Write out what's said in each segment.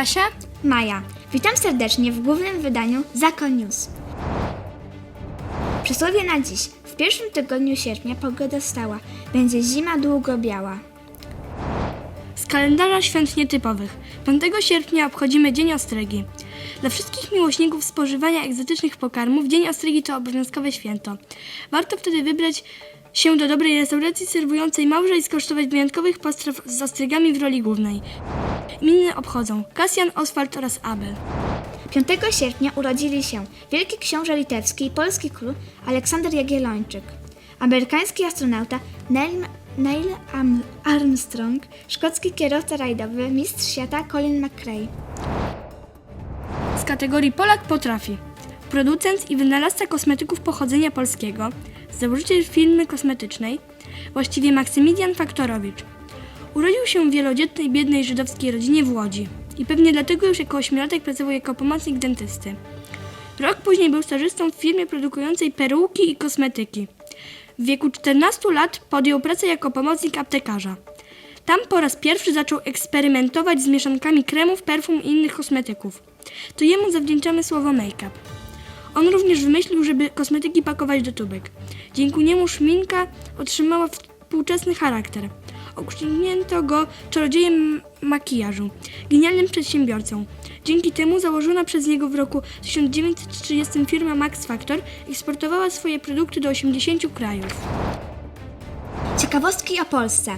Kasia? Maja. Witam serdecznie w głównym wydaniu Zakon News. Przysłowie na dziś. W pierwszym tygodniu sierpnia pogoda stała. Będzie zima długo biała. Z kalendarza świąt nietypowych. 5 sierpnia obchodzimy Dzień Ostrygi. Dla wszystkich miłośników spożywania egzotycznych pokarmów Dzień Ostrygi to obowiązkowe święto. Warto wtedy wybrać się do dobrej restauracji serwującej małże i skosztować wyjątkowych postraw z ostrygami w roli głównej. Imieniny obchodzą Kasjan, Oswald oraz Abel. 5 sierpnia urodzili się wielki książę litewski i polski król Aleksander Jagiellończyk, amerykański astronauta Neil, Neil Armstrong, szkocki kierowca rajdowy, mistrz świata Colin McRae. z kategorii Polak potrafi. Producent i wynalazca kosmetyków pochodzenia polskiego, założyciel firmy kosmetycznej, właściwie Maksymilian Faktorowicz. Urodził się w wielodzietnej, biednej żydowskiej rodzinie w Łodzi i pewnie dlatego już jako ośmiolatek pracował jako pomocnik dentysty. Rok później był stażystą w firmie produkującej peruki i kosmetyki. W wieku 14 lat podjął pracę jako pomocnik aptekarza. Tam po raz pierwszy zaczął eksperymentować z mieszankami kremów, perfum i innych kosmetyków. To jemu zawdzięczamy słowo make-up. On również wymyślił, żeby kosmetyki pakować do tubek. Dzięki niemu szminka otrzymała współczesny charakter. Okrzyknięto go czarodziejem makijażu, genialnym przedsiębiorcą. Dzięki temu założona przez niego w roku 1930 firma Max Factor eksportowała swoje produkty do 80 krajów. Ciekawostki o Polsce.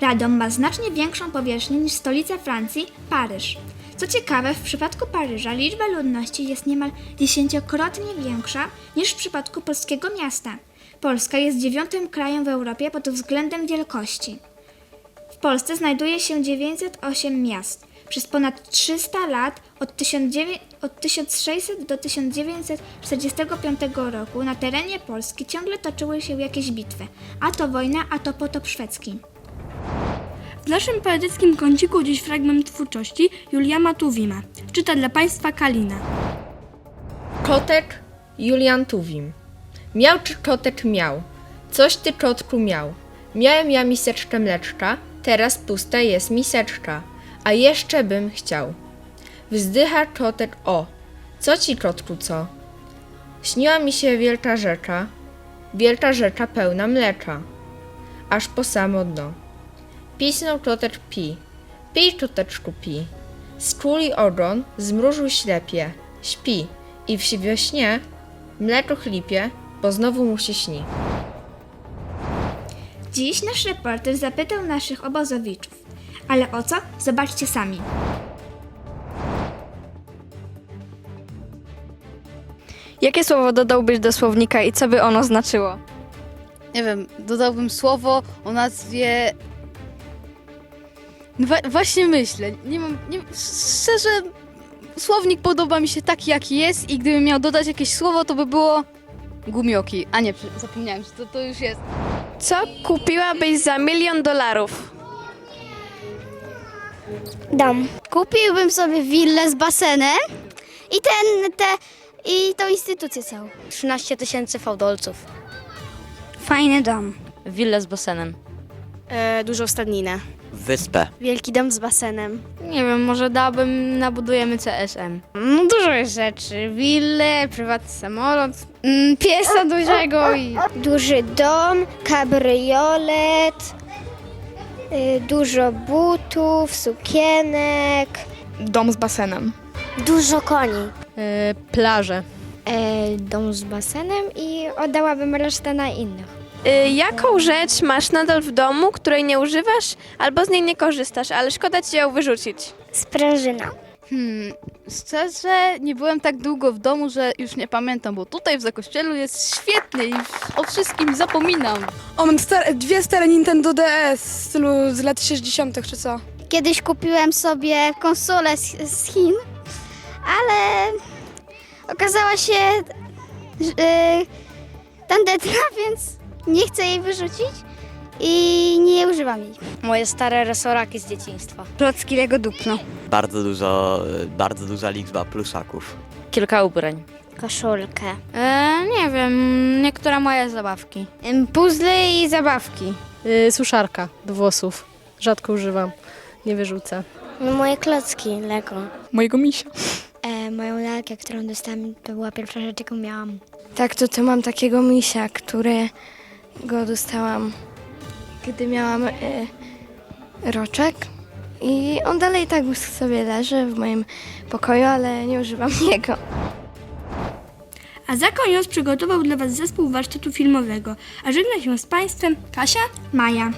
Radom ma znacznie większą powierzchnię niż stolica Francji, Paryż. Co ciekawe, w przypadku Paryża liczba ludności jest niemal dziesięciokrotnie większa niż w przypadku polskiego miasta. Polska jest dziewiątym krajem w Europie pod względem wielkości. W Polsce znajduje się 908 miast. Przez ponad 300 lat, od, 1900 od 1600 do 1945 roku, na terenie Polski ciągle toczyły się jakieś bitwy, a to wojna, a to potop szwedzki. W naszym poetyckim kąciku dziś fragment twórczości Julia Matuwima. Czyta dla Państwa Kalina. Kotek Julian Tuwim. Miał czy kotek miał? Coś ty czotku miał. Miałem ja miseczkę mleczka, teraz pusta jest miseczka, a jeszcze bym chciał. Wzdycha czotek o. Co ci czotku co? Śniła mi się wielka rzeka, wielka rzeka pełna mlecza, aż po samo dno. Pisnął czotecz pi, pij czoteczku pi. Skuli ogon, zmrużył ślepie, śpi i w we śnie mleko chlipie, bo znowu mu się śni. Dziś nasz reporter zapytał naszych obozowiczów. Ale o co? Zobaczcie sami. Jakie słowo dodałbyś do słownika i co by ono znaczyło? nie wiem, dodałbym słowo o nazwie. No wa- właśnie myślę. Nie mam. Nie, szczerze, słownik podoba mi się taki, jaki jest, i gdybym miał dodać jakieś słowo, to by było gumioki. A nie, prze- zapomniałem, że to, to już jest. Co kupiłabyś za milion dolarów? Dom. Kupiłbym sobie willę z basenem i ten, te, i tą instytucję całą. 13 tysięcy fałdolców. Fajny dom. Willę z basenem. E, dużą stadninę. Wyspę. Wielki dom z basenem. Nie wiem, może dałbym, nabudujemy CSM. No dużo jest rzeczy. Willę, prywatny samolot, mm, piesa dużego i... Duży dom, kabriolet, y, dużo butów, sukienek, Dom z basenem. dużo koni. Yy, plaże. E, dom z basenem i oddałabym resztę na innych. Y, jaką rzecz masz nadal w domu, której nie używasz albo z niej nie korzystasz, ale szkoda ci ją wyrzucić? Sprężyna. Hmm, szczerze, nie byłem tak długo w domu, że już nie pamiętam, bo tutaj w Zakościelu jest świetnie i o wszystkim zapominam. O, mam stare, dwie stare Nintendo DS w stylu z lat 60. czy co? Kiedyś kupiłem sobie konsolę z, z Chin, ale okazała się yy, tandetna, więc nie chcę jej wyrzucić i nie używam jej. Moje stare resoraki z dzieciństwa. Klocki Lego Duplo. Bardzo dużo, bardzo duża liczba pluszaków. Kilka ubrań. Koszulkę. E, nie wiem, niektóre moje zabawki. Puzzle i zabawki. Y, suszarka do włosów. Rzadko używam. Nie wyrzucę. No moje klocki Lego. Mojego misia. E, moją lalkę, którą dostałam, to była pierwsza rzecz, jaką miałam. Tak, to, to mam takiego misia, którego dostałam, gdy miałam e, roczek. I on dalej tak sobie leży w moim pokoju, ale nie używam jego. A za koniec przygotował dla Was zespół warsztatu filmowego. A żegna się z Państwem Kasia, Maja.